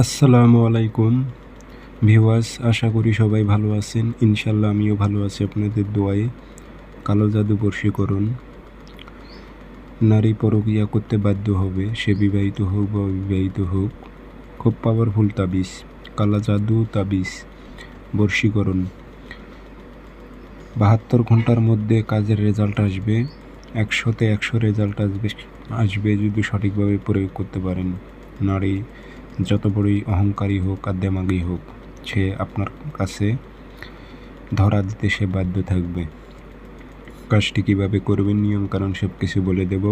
আসসালামু আলাইকুম। ভিওয়াস আশা করি সবাই ভালো আছেন। ইনশাল্লাহ আমিও ভালো আছি আপনাদের দোয়ায়ে। কালো জাদু বর্ষীকরণ নারী পরকিয়া করতে বাধ্য হবে। সে বিবাহিত হোক বা অবিবাহিত হোক, খুব পাওয়ারফুল তাবিজ। কালা জাদু তাবিজ। বর্ষীকরণ। বাহাত্তর ঘণ্টার মধ্যে কাজের রেজাল্ট আসবে। একশোতে একশো রেজাল্ট আসবে আসবে যদি সঠিকভাবে প্রয়োগ করতে পারেন। নারী যত বড়ই অহংকারী হোক আর দেমাগি হোক, সে আপনার কাছে ধরা দিতে সে বাধ্য থাকবে। কাজটি কীভাবে করবেন নিয়ম কারণ সব কিছু বলে দেব।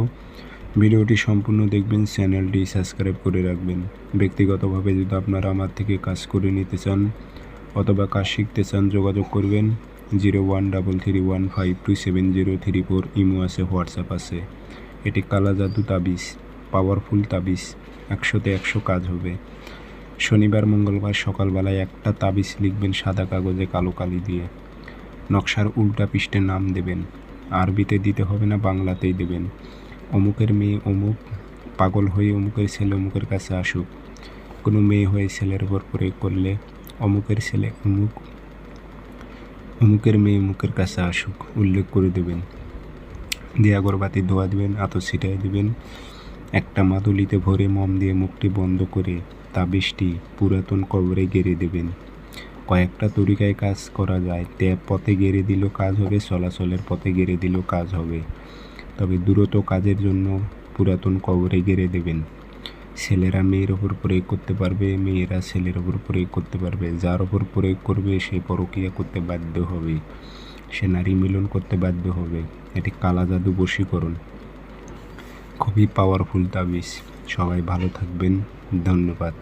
ভিডিওটি সম্পূর্ণ দেখবেন, চ্যানেলটি সাবস্ক্রাইব করে রাখবেন। ব্যক্তিগতভাবে যদি আপনারা আমার থেকে কাজ করে নিতে চান অথবা কাজ শিখতে চান, যোগাযোগ করবেন। Zero one double three one five two seven zero three four imo আছে, হোয়াটসঅ্যাপ আছে। এটি কালা জাদু তাবিজ, পাওয়ারফুল তাবিজ। একশোতে একশো কাজ হবে। শনিবার, মঙ্গলবার সকালবেলায় একটা তাবিজ লিখবেন সাদা কাগজে কালো কালি দিয়ে। নকশার উল্টা পৃষ্ঠে নাম দেবেন। আরবিতে দিতে হবে না, বাংলাতেই দেবেন। অমুকের মেয়ে অমুক, পাগল হয়ে অমুকের ছেলে অমুকের কাছে আসুক। কোনো মেয়ে হয়ে ছেলের উপর প্রয়োগ করলে অমুকের ছেলে অমুক, অমুকের মেয়ে অমুকের কাছে আসুক, উল্লেখ করে দেবেন। দিয়ে আগরবাতি ধোয়া দেবেন, আতর ছিটাই দেবেন। একটা মাদুলিতে ভরে মম দিয়ে মুখটি বন্ধ করে তাবিজটি পুরাতন কবরে গেড়ে দেবেন। কয়েকটা তরিকায় কাজ করা যায়। ট্যাপ পথে গেড়ে দিলেও কাজ হবে, চলাচলের পথে গেড়ে দিলেও কাজ হবে। তবে দূরত কাজের জন্য পুরাতন কবরে গেড়ে দেবেন। ছেলেরা মেয়ের ওপর প্রয়োগ করতে পারবে, মেয়েরা ছেলের ওপর প্রয়োগ করতে পারবে। যার ওপর প্রয়োগ করবে, সে পরকিয়া করতে বাধ্য হবে। সে নারী মিলন করতে বাধ্য হবে। এটি কালা জাদু বশীকরণ। খুবই পাওয়ারফুল তাবিজ সবাই ভালো থাকবেন। ধন্যবাদ।